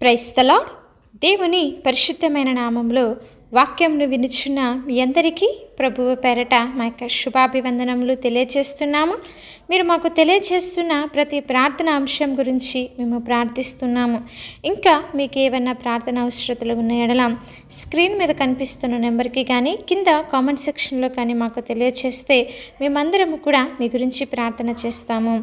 క్రైస్తలా దేవుని పరిశుద్ధమైన నామంలో వాక్యంను వినిచున్న మీ అందరికీ ప్రభువు పేరట మా యొక్క శుభాభివందనములు తెలియజేస్తున్నాము. మీరు మాకు తెలియజేస్తున్న ప్రతి ప్రార్థన అంశం గురించి మేము ప్రార్థిస్తున్నాము. ఇంకా మీకు ఏమైనా ప్రార్థన అవసరతలు ఉన్న ఎడల స్క్రీన్ మీద కనిపిస్తున్న నెంబర్కి కానీ కింద కామెంట్ సెక్షన్లో కానీ మాకు తెలియజేస్తే మేమందరము కూడా మీ గురించి ప్రార్థన చేస్తాము.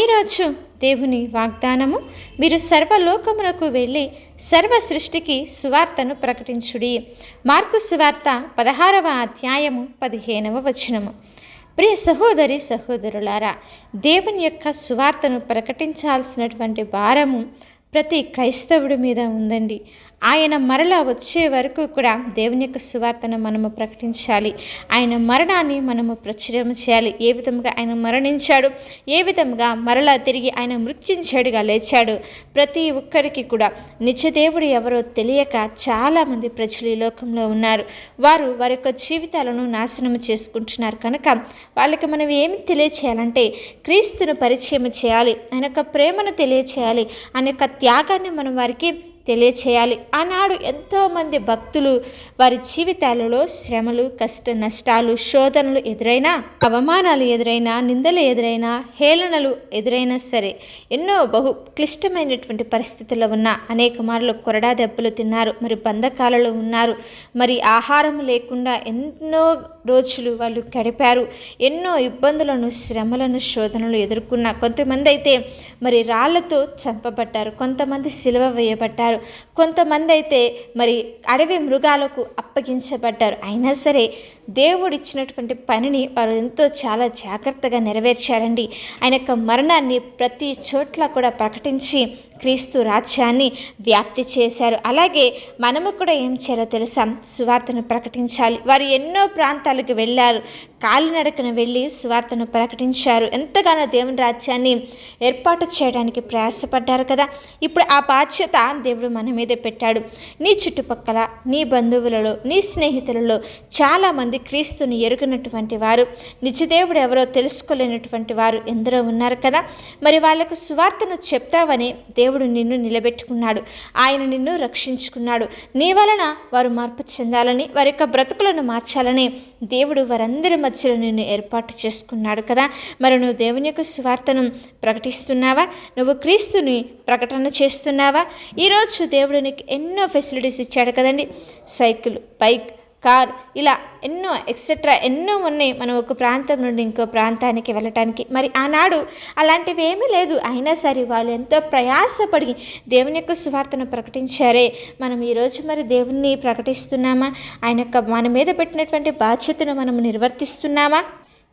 ఈరోజు దేవుని వాగ్దానము. మీరు సర్వలోకమునకు వెళ్ళి సర్వ సృష్టికి సువార్తను ప్రకటించుడి. మార్కు సువార్త పదహారవ అధ్యాయము పదిహేనవ వచనము. ప్రియ సహోదరి సహోదరులారా దేవుని యొక్క సువార్తను ప్రకటించాల్సినటువంటి భారము ప్రతి క్రైస్తవుడి మీద ఉందండి. ఆయన మరలా వచ్చే వరకు కూడా దేవుని యొక్క సువార్తను మనము ప్రకటించాలి. ఆయన మరణాన్ని మనము ప్రచురం చేయాలి. ఏ విధంగా ఆయన మరణించాడు? ఏ విధంగా మరలా తిరిగి ఆయన మృత్యుంచాడుగా లేచాడు? ప్రతి ఒక్కరికి కూడా నిత్యదేవుడు ఎవరో తెలియక చాలామంది ప్రజలు ఈ లోకంలో ఉన్నారు. వారు వారి యొక్క జీవితాలను నాశనం చేసుకుంటున్నారు కనుక వాళ్ళకి మనం ఏమి తెలియచేయాలంటే క్రీస్తును పరిచయం చేయాలి. ఆయన యొక్క ప్రేమను తెలియచేయాలి. ఆయన యొక్క త్యాగాన్ని మనం వారికి తెలియచేయాలి ఆనాడు ఎంతోమంది భక్తులు వారి జీవితాలలో శ్రమలు కష్ట నష్టాలు శోధనలు ఎదురైనా అవమానాలు ఎదురైనా నిందలు ఎదురైనా హేళనలు ఎదురైనా సరే ఎన్నో బహు క్లిష్టమైనటువంటి పరిస్థితుల్లో ఉన్న అనేక మార్లు కొరడా దెబ్బలు తిన్నారు మరి బంధకాలలో ఉన్నారు మరి ఆహారం లేకుండా ఎన్నో రోజులు వాళ్ళు గడిపారు ఎన్నో ఇబ్బందులను శ్రమలను శోధనలు ఎదుర్కొన్న కొంతమంది అయితే మరి రాళ్ళతో చంపబడ్డారు కొంతమంది సిలువ వేయబడ్డారు కొంతమంది అయితే మరి అడవి మృగాలకు అప్పగించబడ్డారు. అయినా సరే దేవుడు ఇచ్చినటువంటి పనిని వారు ఎంతో చాలా జాగ్రత్తగా నెరవేర్చారండి. ఆయన యొక్క మరణాన్ని ప్రతి చోట్ల కూడా ప్రకటించి క్రీస్తు రాజ్యాన్ని వ్యాప్తి చేశారు. అలాగే మనము కూడా ఏం చేయాలో తెలుసా? సువార్తను ప్రకటించాలి. వారు ఎన్నో ప్రాంతాలకు వెళ్ళారు. కాలినడకన వెళ్ళి సువార్తను ప్రకటించారు. ఎంతగానో దేవుని రాజ్యాన్ని ఏర్పాటు చేయడానికి ప్రయాసపడ్డారు కదా. ఇప్పుడు ఆ బాధ్యత దేవుడు మన మీద పెట్టాడు. నీ చుట్టుపక్కల నీ బంధువులలో నీ స్నేహితులలో చాలామంది క్రీస్తుని ఎరుగినటువంటి వారు. నిజదేవుడు ఎవరో తెలుసుకోలేనటువంటి వారు ఎందరో ఉన్నారు కదా. మరి వాళ్ళకు సువార్తను చెప్తావని దేవుడు నిన్ను నిలబెట్టుకున్నాడు. ఆయన నిన్ను రక్షించుకున్నాడు. నీ వలన వారు మార్పు చెందాలని వారి యొక్క బ్రతుకులను మార్చాలని దేవుడు వారందరి మధ్యలో నిన్ను ఏర్పాటు చేసుకున్నాడు కదా. మరి నువ్వు దేవుని యొక్క సువార్తను ప్రకటిస్తున్నావా? నువ్వు క్రీస్తుని ప్రకటన చేస్తున్నావా? ఈరోజు దేవుడు నీకు ఎన్నో ఫెసిలిటీస్ ఇచ్చాడు కదండి. సైకిల్ బైక్ కార్ ఇలా ఎన్నో ఎక్సెట్రా ఎన్నో ఉన్నాయి మనం ఒక ప్రాంతం నుండి ఇంకో ప్రాంతానికి వెళ్ళటానికి. మరి ఆనాడు అలాంటివి ఏమీ లేదు. అయినా సరే వాళ్ళు ఎంతో ప్రయాసపడి దేవుని యొక్క సువార్తను ప్రకటించారే. మనం ఈరోజు మరి దేవుణ్ణి ప్రకటిస్తున్నామా? ఆయన యొక్క మన మీద పెట్టినటువంటి బాధ్యతను మనం నిర్వర్తిస్తున్నామా?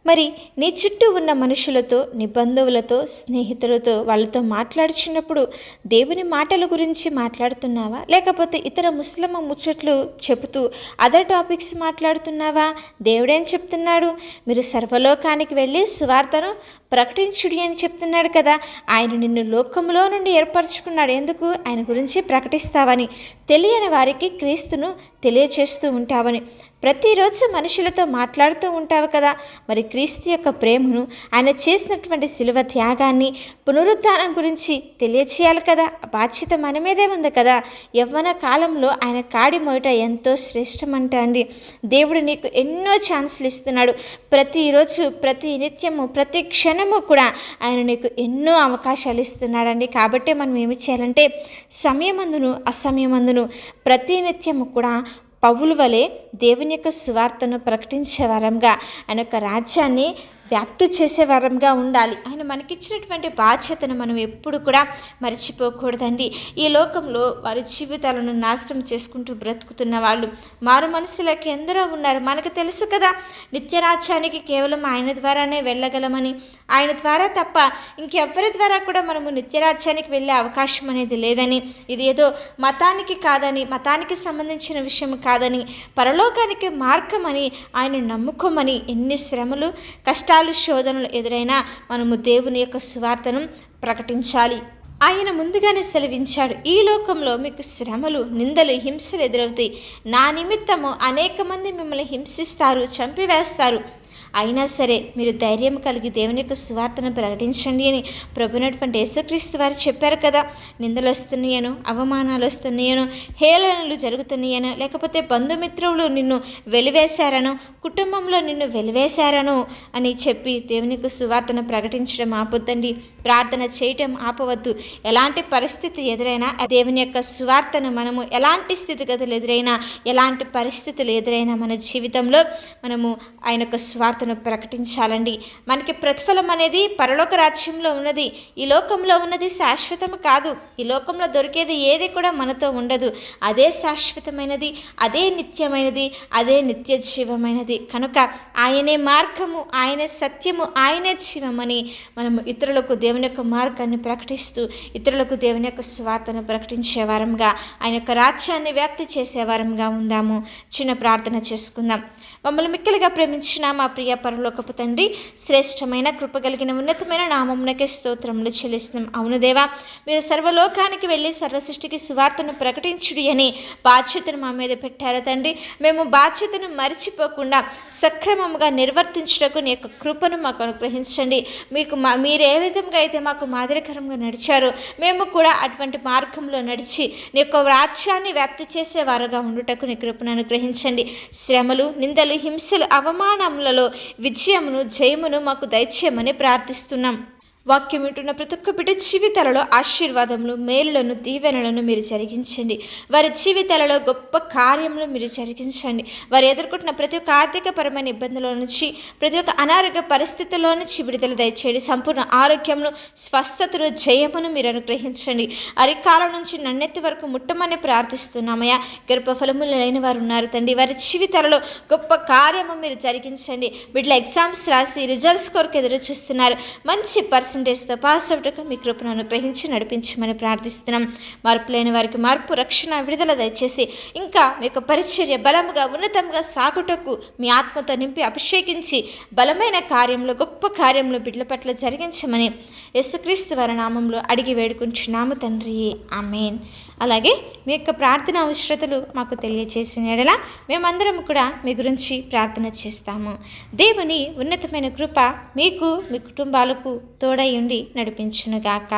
మరి నీ చుట్టూ ఉన్న మనుషులతో నీ బంధువులతో స్నేహితులతో వాళ్ళతో మాట్లాడుచున్నప్పుడు దేవుని మాటల గురించి మాట్లాడుతున్నావా? లేకపోతే ఇతర ముస్లిం ముచ్చట్లు చెబుతూ అదర్ టాపిక్స్ మాట్లాడుతున్నావా? దేవుడేం చెప్తున్నాడు? మీరు సర్వలోకానికి వెళ్ళి సువార్తను ప్రకటించుడి అని చెప్తున్నాడు కదా. ఆయన నిన్ను లోకంలో నుండి ఏర్పరచుకున్నాడు. ఎందుకు? ఆయన గురించి ప్రకటిస్తావని తెలియని వారికి క్రీస్తును తెలియచేస్తూ ఉంటావని. ప్రతిరోజు మనుషులతో మాట్లాడుతూ ఉంటావు కదా. మరి క్రీస్తు యొక్క ప్రేమను ఆయన చేసినటువంటి శిలువ త్యాగాన్ని పునరుద్ధానం గురించి తెలియచేయాలి కదా. బాధ్యత మన మీదే ఉంది కదా. యవ్వన కాలంలో ఆయన కాడి మొయట ఎంతో శ్రేష్టమంట అండి. దేవుడు నీకు ఎన్నో ఛాన్సులు ఇస్తున్నాడు. ప్రతిరోజు ప్రతి నిత్యము ప్రతి క్షణము కూడా ఆయన నీకు ఎన్నో అవకాశాలు ఇస్తున్నాడండి. కాబట్టి మనం ఏమి చేయాలంటే సమయమందును అసమయమందును ప్రతి నిత్యము కూడా పౌలు వలె దేవుని యొక్క సువార్తను ప్రకటించే వారంగా ఆయన యొక్క రాజ్యాన్ని వ్యాప్తి చేసే వరంగా ఉండాలి. ఆయన మనకిచ్చినటువంటి బాధ్యతను మనం ఎప్పుడు కూడా మర్చిపోకూడదండి. ఈ లోకంలో వారి జీవితాలను నాశనం చేసుకుంటూ బ్రతుకుతున్న వాళ్ళు మారు మనసులకి ఎందరో ఉన్నారు. మనకు తెలుసు కదా నిత్యరాజ్యానికి కేవలం ఆయన ద్వారానే వెళ్ళగలమని. ఆయన ద్వారా తప్ప ఇంకెవ్వరి ద్వారా కూడా మనము నిత్యరాజ్యానికి వెళ్ళే అవకాశం అనేది లేదని. ఇది ఏదో మతానికి కాదని మతానికి సంబంధించిన విషయం కాదని పరలోకానికి మార్గమని ఆయన నమ్ముకోమని ఎన్ని శ్రమలు కష్టాలు శోధనలు ఎదురైనా మనము దేవుని యొక్క స్వార్థను ప్రకటించాలి. ఆయన ముందుగానే సెలవించాడు ఈ లోకంలో మీకు శ్రమలు నిందలు హింసలు ఎదురవుతాయి. నా నిమిత్తము అనేక మంది మిమ్మల్ని హింసిస్తారు చంపివేస్తారు. అయినా సరే మీరు ధైర్యం కలిగి దేవుని యొక్క సువార్తను ప్రకటించండి అని ప్రభునటువంటి యేసుక్రీస్తు వారు చెప్పారు కదా. నిందలు వస్తున్నాయను అవమానాలు వస్తున్నాయను హేళనలు జరుగుతున్నాయను లేకపోతే బంధుమిత్రులు నిన్ను వెలివేశారను కుటుంబంలో నిన్ను వెలివేశారను అని చెప్పి దేవుని యొక్క సువార్తను ప్రకటించడం ఆపొద్దండి. ప్రార్థన చేయటం ఆపవద్దు. ఎలాంటి పరిస్థితి ఎదురైనా దేవుని యొక్క సువార్తను మనము ఎలాంటి స్థితిగతులు ఎదురైనా ఎలాంటి పరిస్థితులు ఎదురైనా మన జీవితంలో మనము ఆయన యొక్క సువార్తను ప్రకటించాలండి. మనకి ప్రతిఫలం అనేది పరలోక రాజ్యంలో ఉన్నది. ఈ లోకంలో ఉన్నది శాశ్వతం కాదు. ఈ లోకంలో దొరికేది ఏది కూడా మనతో ఉండదు. అదే శాశ్వతమైనది అదే నిత్యమైనది అదే నిత్య జీవమైనది కనుక ఆయనే మార్గము ఆయనే సత్యము ఆయనే జీవమని మనము ఇతరులకు దేవుని యొక్క మార్గాన్ని ప్రకటిస్తూ ఇతరులకు దేవుని యొక్క స్వార్థను ప్రకటించేవారంగా ఆయన యొక్క రాజ్యాన్ని వ్యాప్తి చేసేవారంగా ఉందాము. చిన్న ప్రార్థన చేసుకుందాం. మమ్మల్ని మిక్కలుగా ప్రేమించిన మా ప్రియ పరలోకపు తండ్రి శ్రేష్టమైన కృప కలిగిన ఉన్నతమైన నామమునకే స్తోత్రములు చెల్లిస్తున్నాం. అవును దేవా మీరు సర్వలోకానికి వెళ్ళి సర్వసృష్టికి సువార్తను ప్రకటించుడి అని బాధ్యతను మా మీద పెట్టారు తండ్రి. మేము బాధ్యతను మరిచిపోకుండా సక్రమముగా నిర్వర్తించుటకు నీ యొక్క కృపను మాకు అనుగ్రహించండి. మీకు మా మీరు ఏ విధంగా అయితే మాకు మాదిరికరంగా నడిచారో. మేము కూడా అటువంటి మార్గంలో నడిచి నీ యొక్క రాజ్యాన్ని వ్యాప్తి చేసే వారుగా ఉండుటకు నీ కృపను అనుగ్రహించండి. శ్రమలు నిందలు హింసలు అవమానములలో విజయమును జయమును మాకు దయచేయమని ప్రార్థిస్తున్నాం. వాక్యం వింటున్న ప్రతి ఒక్క బిడ్డ జీవితాలలో ఆశీర్వాదములు మేలులను దీవెనలను మీరు జరిగించండి. వారి జీవితాలలో గొప్ప కార్యములు మీరు జరిగించండి. వారు ఎదుర్కొంటున్న ప్రతి ఒక్క ఆర్థికపరమైన ఇబ్బందుల నుంచి ప్రతి ఒక్క అనారోగ్య పరిస్థితుల్లో నుంచి విడుదల దయచేయండి. సంపూర్ణ ఆరోగ్యమును స్వస్థతను జయమును మీరు అనుగ్రహించండి. అరికాలం నుంచి నన్నెత్తి వరకు ముట్టమని ప్రార్థిస్తున్నామయ్యా. గర్భఫలములు లేని వారు ఉన్నారు తండ్రి. వారి జీవితాలలో గొప్ప కార్యము మీరు జరిగించండి. వీటిలో ఎగ్జామ్స్ రాసి రిజల్ట్స్ కొరకు ఎదురు చూస్తున్నారు మంచి పర్సంటేజ్తో పాస్ అవుటకు మీ కృపను అనుగ్రహించి నడిపించమని ప్రార్థిస్తున్నాం. మార్పు లేని వారికి మార్పు రక్షణ విడుదల దయచేసి ఇంకా మీ యొక్క పరిచర్య బలముగా ఉన్నతంగా సాగుటకు మీ ఆత్మతో నింపి అభిషేకించి బలమైన కార్యంలో గొప్ప కార్యంలో బిడ్డల పట్ల జరిగించమని యేసుక్రీస్తు వారి నామంలో అడిగి వేడుకుంటున్నాము తండ్రి. ఆమెన్. అలాగే మీ యొక్క ప్రార్థన అవసరతలు మాకు తెలియచేసిన ఎడల మేమందరం కూడా మీ గురించి ప్రార్థన చేస్తాము. దేవుని ఉన్నతమైన కృప మీకు మీ కుటుంబాలకు తోడై ఉండి నడిపించునుగాక.